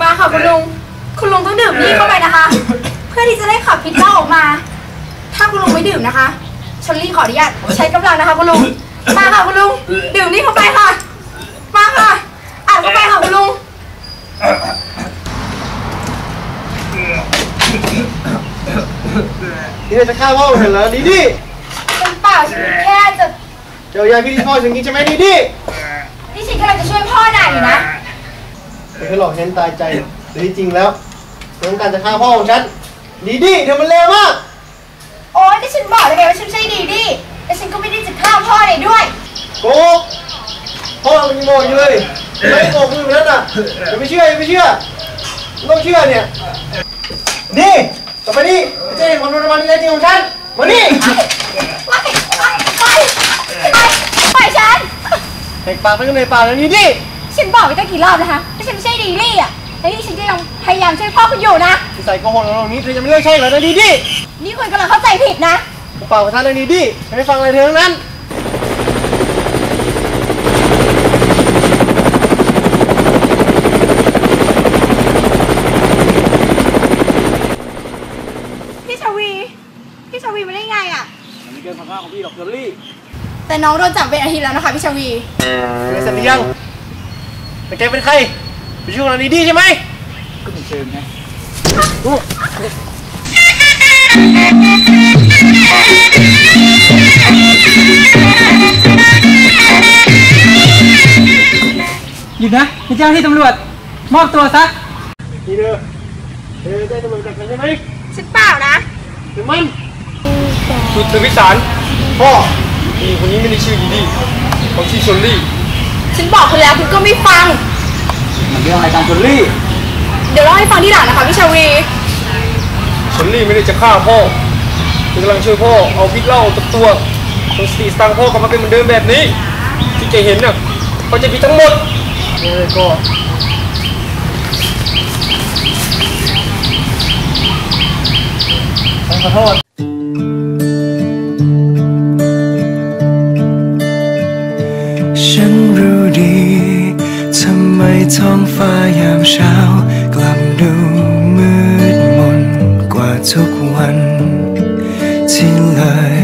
มาค่ะคุณลุง คุณลุงต้องดื่มนี่เข้าไปนะคะ เพื่อที่จะได้ขับพิษเหล้าออกมา ถ้าคุณลุงไม่ดื่มนะคะชลลี่ขออนุญาตใช้กำลังนะคะคุณลุง มาค่ะคุณลุง ดื่มนี่เข้าไปค่ะ มาค่ะอ่านเข้าไปค่ะคุณลุงนี่จะฆ่าพ่อฉันเหรอดีดีเป็นเปล่าฉันแค่จะเดี๋ยวยายพี่ที่พ่อฉันกินใช่ไหมดีดีนี่ฉันกำลังจะช่วยพ่อนายอยู่นะ เธอหลอกฉันตายใจหรือที่จริงแล้วเธอต้องการจะฆ่าพ่อของฉัน ดีดีเธอมันเลวมาก โอ๊ยที่ฉันบอกแล้วไงว่าฉันไม่ใช่ดีดีแต่ฉันก็ไม่ได้จะฆ่าพ่อเลยด้วย โกหกพ่อมันยังโง่อยู่เลยไม่โกหกอยู่นั่นน่ะอย่าไปเชื่ออย่าไปเชื่อไม่ต้องเชื่อเนี่ย นี่ต่อไปนี้จะเห็นความรุนแรงที่แท้จริงของฉันมานี่ไปไปไปไปไปฉันแหกปากไปกันในป่าแล้วนี่ดิ ฉันบอกไปตั้งกี่รอบแล้วฮะว่าฉันไม่ใช่ดีลี่อะและนี่ฉันก็ยังพยายามช่วยพ่อคุณอยู่นะนิสัยโกหกของเรานี้เธอจะไม่เลิกใช่เหรอนะดีดินี่คุณกำลังเข้าใจผิดนะผมฝากประธานเรื่องนี้ดิฉันไม่ฟังอะไรเธอทั้งนั้น พี่ชวี พี่ชวีมาได้ไงอะมันเกินความคาดของพี่หรอกเชอรี่แต่น้องโดนจับเป็นอาทิตย์แล้วนะคะพี่ชวี เธอเสร็จหรือยัง แต่แกเป็นใครเป็นช่วงเรานี้ดีใช่ไหมก็ไม่เชิงไงหยุดนะเป็นเจ้าหน้าที่ตำรวจ มอบตัวซะ นี่เธอเธอได้ตำรวจจับกันใช่ไหมฉันเปล่านะหรือมันคุณทวิสารพ่อนี่คนนี้ไม่ได้ชื่อดีดีเขาชื่อชลลี่ ฉันบอกคุณแล้วคุณก็ไม่ฟัง มันเรื่องอะไรการชลลี่เดี๋ยวเล่าให้ฟังที่หลังนะคะพี่ชวีชลลี่ไม่ได้จะฆ่าพ่อเธอกำลังช่วยพ่อเอาพิษเหล้าจากตัวจนสติสตังค์พ่อกลับมาเป็นเหมือนเดิมแบบนี้ ที่แกเห็นน่ะเขาจะผิดทั้งหมดนี่เลยก็ฉันขอโทษ ฟ้ายามเช้ากลับดูมืดมนกว่าทุกวันที่เลย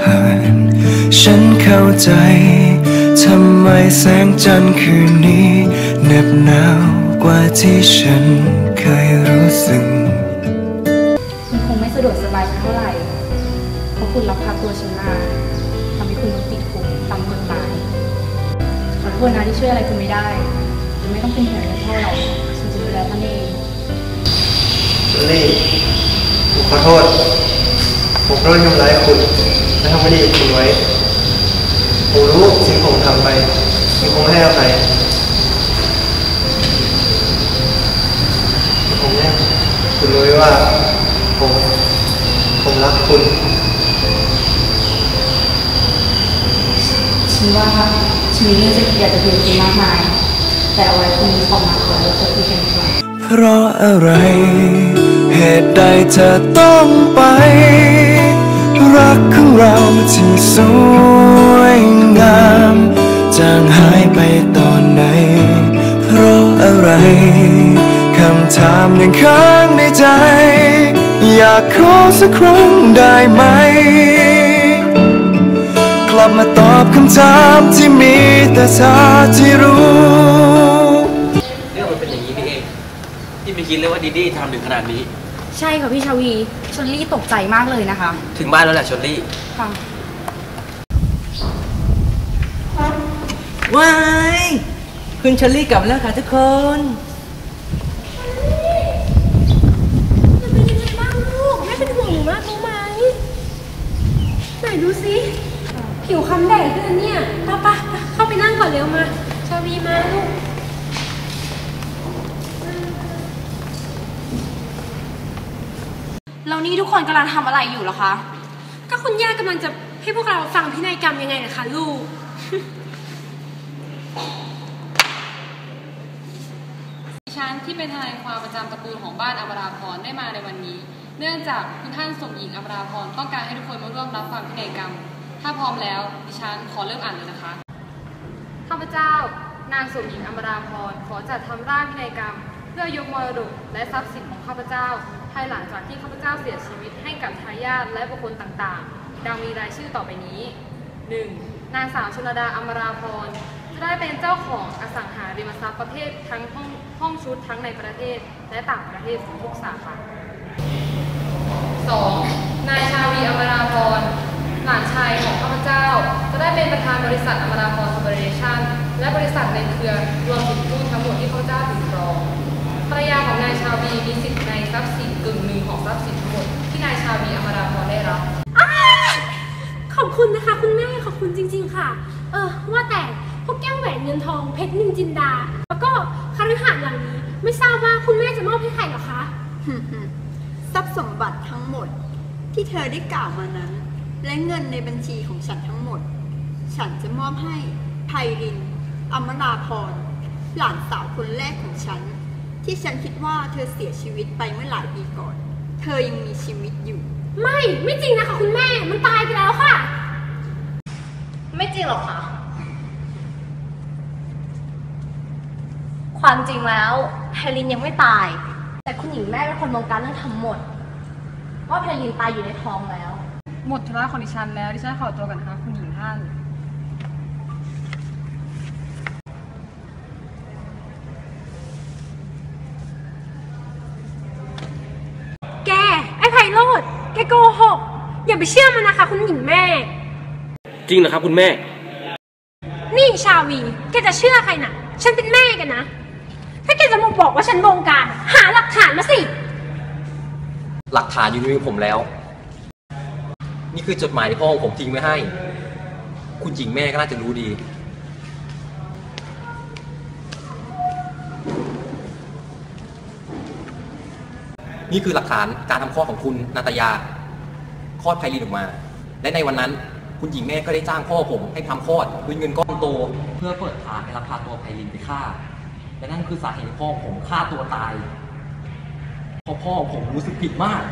ผ่าน ฉันเข้าใจ ทำไมแสงจันทร์คืนนี้เหน็บหนาวกว่าที่ฉันเคยรู้สึกมันคงไม่สะดวกสบายเท่าไหร่ เพราะคุณรับพาตัวฉันมาทำให้คุณต้องติดคุกตามกฎหมายขอโทษนะที่ช่วยอะไรคุณไม่ได้ ไม่ต้องเป็นห่วงเลยพ่อหรอกฉันจะดูแลท่านเองเชอรี่ผมขอโทษ ผมขอโทษที่ทำร้ายคุณและทำไม่ดีกับคุณไว้ ผมรู้สิ่งที่ผมทำไปผมคงไม่ให้อภัยผมเนี่ยคุณรู้ไว้ว่า ผม ผมรักคุณ ฉันว่าฉันมีเรื่องจะอยากจะคุยกับคุณมากมาย แต่เอาไว้คุณออกมาก่อนแล้วจะคุยกันดีกว่าเพราะอะไร เหตุใดเธอต้องไป รักของเราที่สวยงามจางหายไปตอนไหน เพราะอะไร คำถามยังค้างในใจ อยากขอสักครั้งได้ไหมกลับมาตอบคำถามที่มีแต่เธอที่รู้ ที่ไม่คิดเลยว่าดีดี้ทำถึงขนาดนี้ ใช่ค่ะพี่ชวีชลลี่ตกใจมากเลยนะคะ ถึงบ้านแล้วแหละชลลี่ ค่ะ ว้ายคุณเชอรี่กลับแล้วค่ะทุกคนเป็นยังไงบ้างลูกแม่เป็นห่วงหนูมากรู้ไหมไหนดูสิผิวคล้ำแดดขึ้นเนี่ยป้าป้าเข้าไปนั่งก่อนเร็วมาชาวีมาลูก แล้วนี่ทุกคนกำลังทำอะไรอยู่เหรอคะ ก็คุณย่ากำลังจะให้พวกเราฟังพินัยกรรมยังไงนะคะลูก ดิฉันที่เป็นทนายความประจำตระกูลของบ้านอมราพรได้มาในวันนี้ เนื่องจากคุณท่านสมหญิงอมราพรต้องการให้ทุกคนมาร่วมรับฟังพินัยกรรม ถ้าพร้อมแล้ว ดิฉันขอเริ่มอ่านเลยนะคะ ข้าพเจ้า นางสมหญิงอมราพรขอจัดทำร่างพินัยกรรม เพื่อยกมรดกและทรัพย์สินของข้าพเจ้า ภายหลังจากที่ข้าพเจ้าเสียชีวิตให้กับทายาทและบุคคลต่างๆ ดังมีรายชื่อต่อไปนี้ 1. นางสาวชลดาอมราพรจะได้เป็นเจ้าของอสังหาริมทรัพย์ประเภททั้งห้องห้องชุดทั้งในประเทศและต่างประเทศทุกสาขา 2. นายชาวีอมราพรหลานชายของข้าพเจ้า จะได้เป็นประธานบริษัทอมราพรคอร์ปอเรชั่นและบริษัทในเครือรวมถึงหุ้นทั้งหมดที่ข้าพเจ้าถือครอง ภรรยาของนายชาวีมีสิทธิ์ในทรัพย์สินกึ่งหนึ่งของทรัพย์สินทั้งหมดที่นายชาวีอมราพรได้รับ ขอบคุณนะคะ คุณแม่ขอบคุณจริง ๆ ค่ะ เออว่าแต่พวกแก้วแหวนเงินทองเพชรนินจินดา แล้วก็คฤหาสน์หลังนี้ ไม่ทราบว่าคุณแม่จะมอบให้ใครเหรอคะทรัพย์สมบัติทั้งหมด ที่เธอได้กล่าวมานั้น และเงินในบัญชีของฉันทั้งหมด ฉันจะมอบให้ไพรินอมราพรหลานสาวคนแรกของฉัน ที่ฉันคิดว่าเธอเสียชีวิตไปเมื่อหลายปีก่อน เธอยังมีชีวิตอยู่ ไม่ไม่จริงนะคะคุณแม่มันตายไปแล้วค่ะ ไม่จริงหรอกค่ะ ความจริงแล้วไพลินยังไม่ตาย แต่คุณหญิงแม่เป็นคนบงการเรื่องทั้งหมด ว่าไพลินตายอยู่ในท้องแล้ว หมดธุระของดิฉันแล้วดิฉันขอตัวก่อนนะคะคุณหญิงท่าน แก ไอ้ไพโร ดแกโกหก อย่าไปเชื่อมันนะคะ คุณหญิงแม่ จริงนะครับคุณแม่ นี่ชาวี แกจะเชื่อใครน่ะฉันเป็นแม่กันนะ ถ้าแกจะมาบอกว่าฉันบงการ หาหลักฐานมาสิ หลักฐานอยู่ในมือผมแล้ว นี่คือจดหมายที่พ่อของผมทิ้งไว้ให้ คุณหญิงแม่ก็น่าจะรู้ดี นี่คือหลักฐานการทำคลอดของคุณนาตยาคลอดไพลินออกมา และในวันนั้นคุณหญิงแม่ก็ได้จ้างพ่อผมให้ทำคลอดด้วยเงินก้อนโต เพื่อเปิดทางให้รับพาตัวไพลินไปฆ่า และนั่นคือสาเหตุที่พ่อผมฆ่าตัวตายเพราะพ่อผมรู้สึกผิดมาก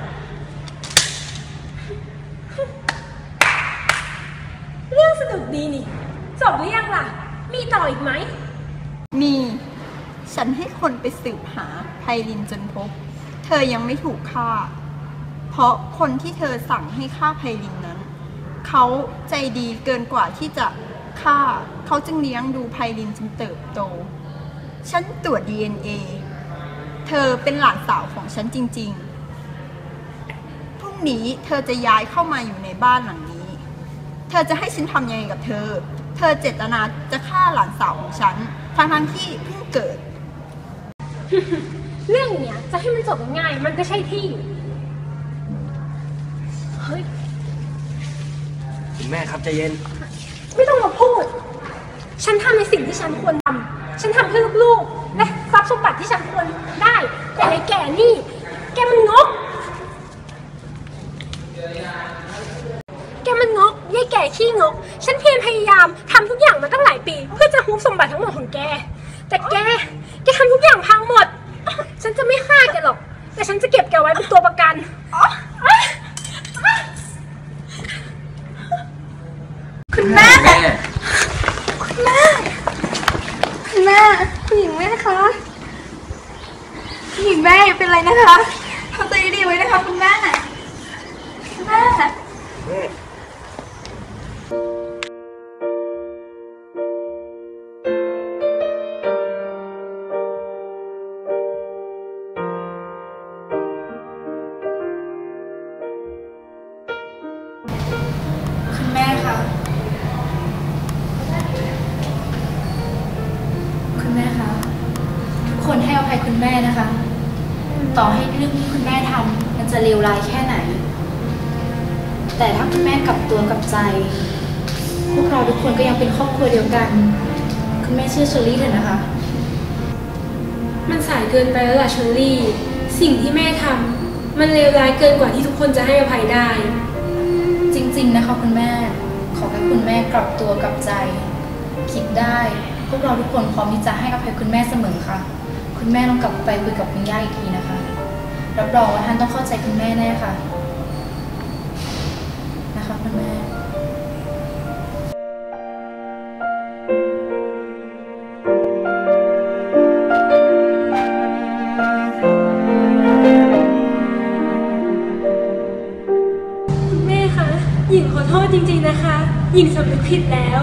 เรื่องสนุกดีนี่จบหรือยังล่ะ มีต่ออีกไหม มี ฉันให้คนไปสืบหาไพลินจนพบ เธอยังไม่ถูกฆ่า เพราะคนที่เธอสั่งให้ฆ่าไพลินนั้น เขาใจดีเกินกว่าที่จะฆ่า เขาจึงเลี้ยงดูไพลินจนเติบโต ฉันตรวจ DNA เธอเป็นหลานสาวของฉันจริง ๆ พรุ่งนี้เธอจะย้ายเข้ามาอยู่ในบ้านหลังนี้ เธอจะให้ฉันทำยังไงกับเธอ เธอเจตนาจะฆ่าหลานสาวของฉันทั้งๆที่เพิ่งเกิด เรื่องเนี้ยจะให้มันจบง่ายๆมันก็ใช่ที่ เฮ้ย คุณแม่ครับใจเย็น ไม่ต้องมาพูด ฉันทำในสิ่งที่ฉันควรทำ ฉันทำเพื่อลูกๆและทรัพย์สมบัติที่ฉันควรได้ แต่ไอ้แก่นี่ แกมันงก แกมันงกยายแก่ขี้งก ฉันเพียรพยายามทำทุกอย่างมาตั้งหลายปี เพื่อจะฮุบสมบัติทั้งหมดของแก แต่แก แกทำทุกอย่างพังหมด ฉันจะไม่ฆ่าแกหรอก แต่ฉันจะเก็บแกไว้เป็นตัวประกัน คุณแม่แม่คุณแม่ คุณแม่คุณหญิงแม่คะคุณหญิงแม่อย่าเป็นไรนะคะทำใจดีๆไว้นะคะคุณแม่ คุณแม่คุณ แม่นะคะ ต่อให้เรื่องที่คุณแม่ทำมันจะเลวร้ายแค่ไหน แต่ถ้าคุณแม่กลับตัวกลับใจ พวกเราทุกคนก็ยังเป็นครอบครัวเดียวกัน คุณแม่เชื่อเชอรี่เถอะนะคะ มันสายเกินไปแล้วล่ะเชอรี่ สิ่งที่แม่ทำมันเลวร้ายเกินกว่าที่ทุกคนจะให้อภัยได้ จริง ๆ นะคะคุณแม่ ขอให้คุณแม่กลับตัวกลับใจ คิดได้ พวกเราทุกคนพร้อมที่จะให้อภัยคุณแม่เสมอค่ะ คุณแม่ต้องกลับไปคุยกับคุณย่าอีกทีนะคะ รับรองว่าท่านต้องเข้าใจคุณแม่แน่ค่ะ นะคะคุณแม่หญิงขอโทษจริงๆนะคะ หญิงสำนึกผิดแล้ว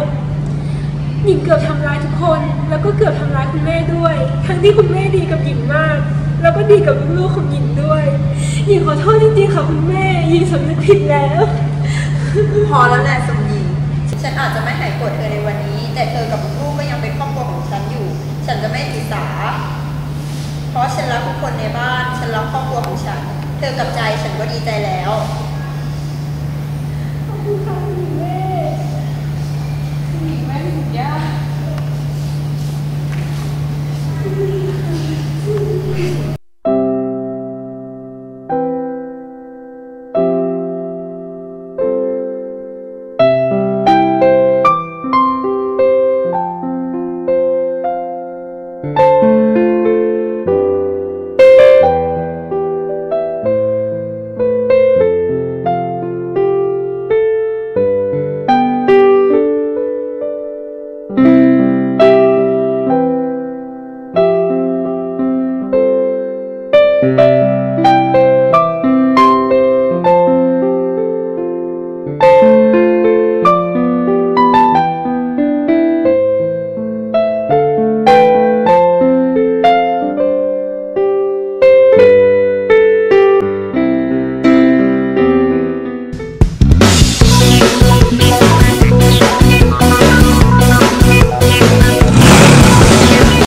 หญิงเกือบทำร้ายทุกคน แล้วก็เกือบทำร้ายคุณแม่ด้วย ทั้งที่คุณแม่ดีกับหญิงมาก แล้วก็ดีกับลูกๆของหญิงด้วย หญิงขอโทษจริงๆค่ะคุณแม่หญิงสำนึกผิดแล้ว พอแล้วแหละสมหญิง ฉันอาจจะไม่หายโกรธเธอในวันนี้ แต่เธอกับลูกก็ยังเป็นครอบครัวของฉันอยู่ ฉันจะไม่ถือสา เพราะฉันรักทุกคนในบ้าน ฉันรักครอบครัวของฉัน เธอกับใจฉันก็ดีใจแล้ว